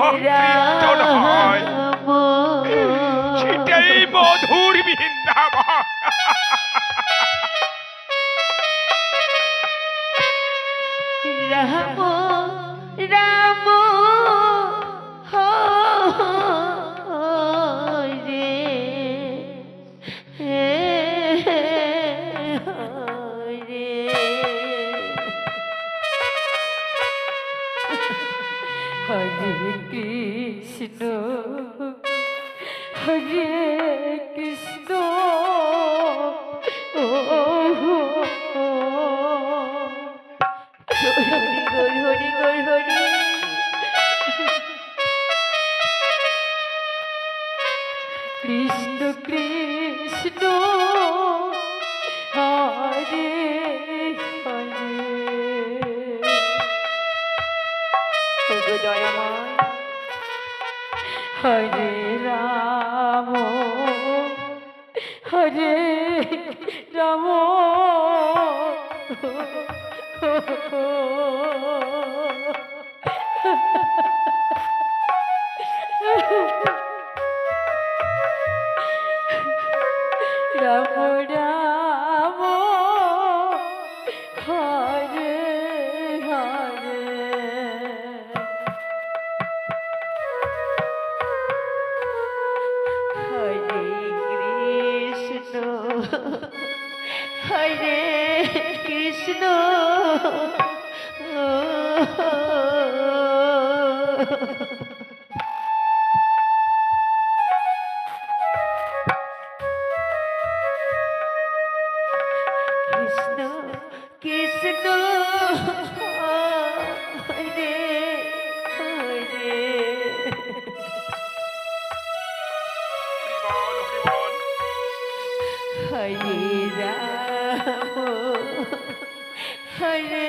কীর্তন হয় সেটাই মধুর বৃন্দাবন কৃষ্ণ রাম রাম। হরে কৃষ্ণ। কৃষ্ণ রাম হরে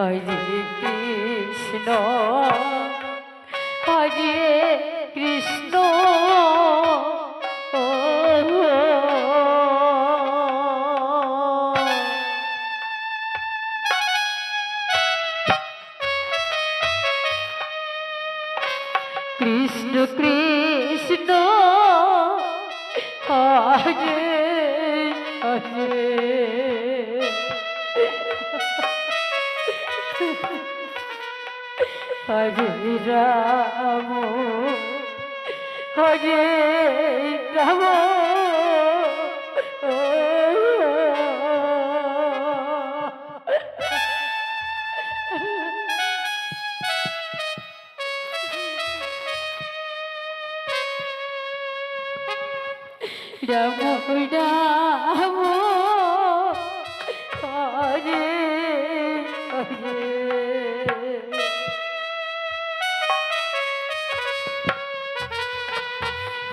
হরে কৃষ্ণ। হরে হরে রাম হরে রাম রাম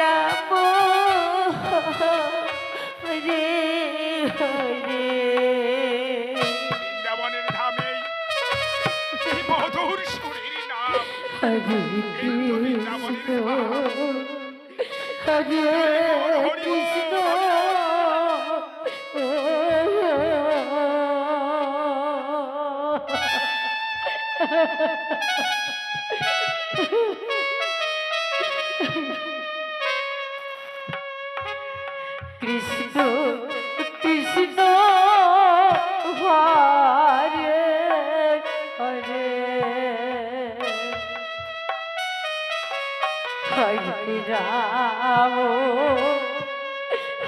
রাম হরে হরে বৃন্দাবনের ধামে মধুর সুরের নাম হরে কৃষ্ণ হরে কৃষ্ণ কৃষ্ণ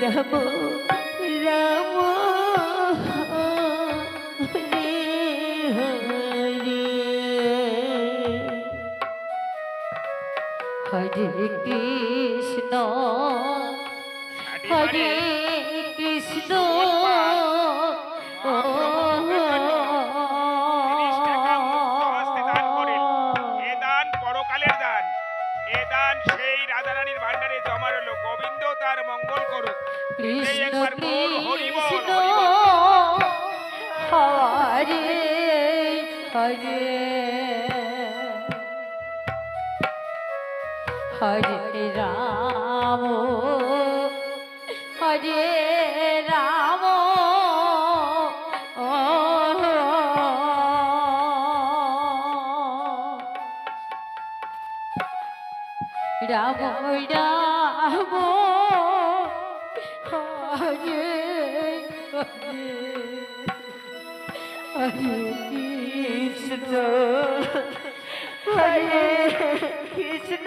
রাম রাম হরে হরে। হরে দান পরকালের দান। এ দান সেই রাধারানীর ভান্ডারে জমা রইল গোবিন্দ তার মঙ্গল করুক। একবার বল, হরি বল, হরে হরে। হরে রাম হরে রাম রাম হরে হরে হরে কৃষ্ণ কৃষ্ণ কৃষ্ণ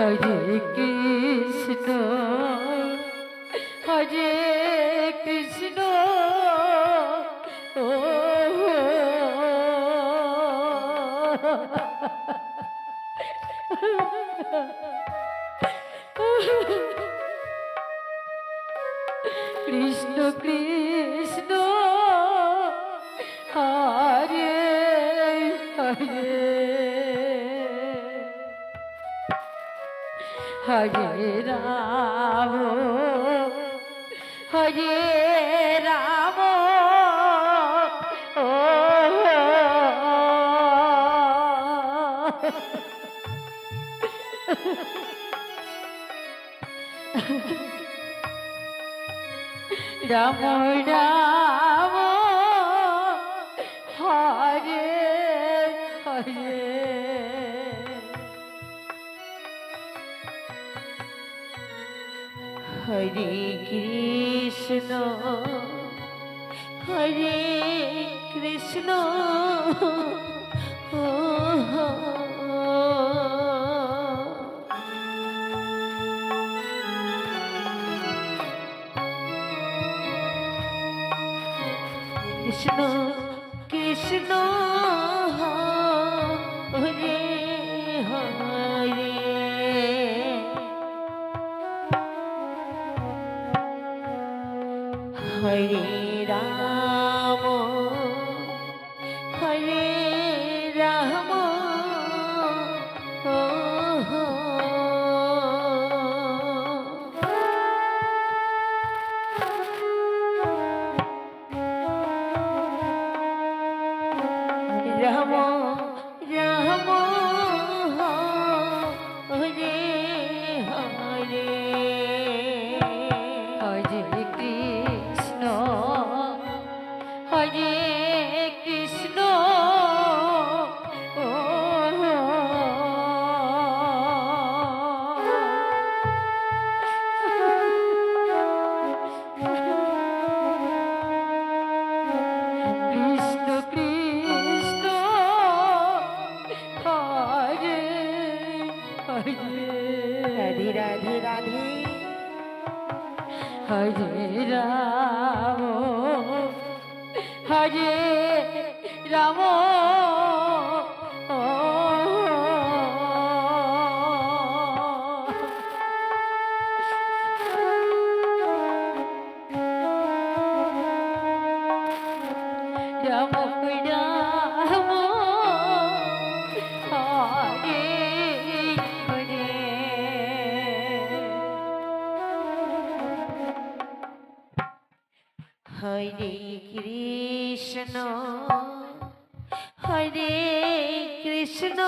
হরে কৃষ্ণ হরে কৃষ্ণ ও কৃষ্ণ কৃষ্ণ হরে হরে হরে রাম হরে রাম ও রাম রাম হরে হরে হরে কৃষ্ণ হরে কৃষ্ণ। রাধে রাধে রাধে হরে রাম হরে রাম। হরে কৃষ্ণ হরে কৃষ্ণ।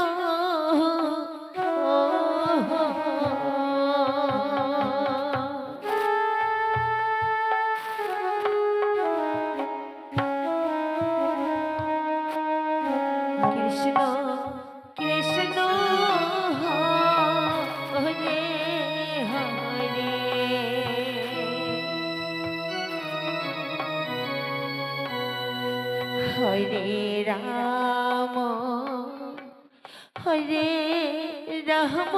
হরে রাম হরে রাম।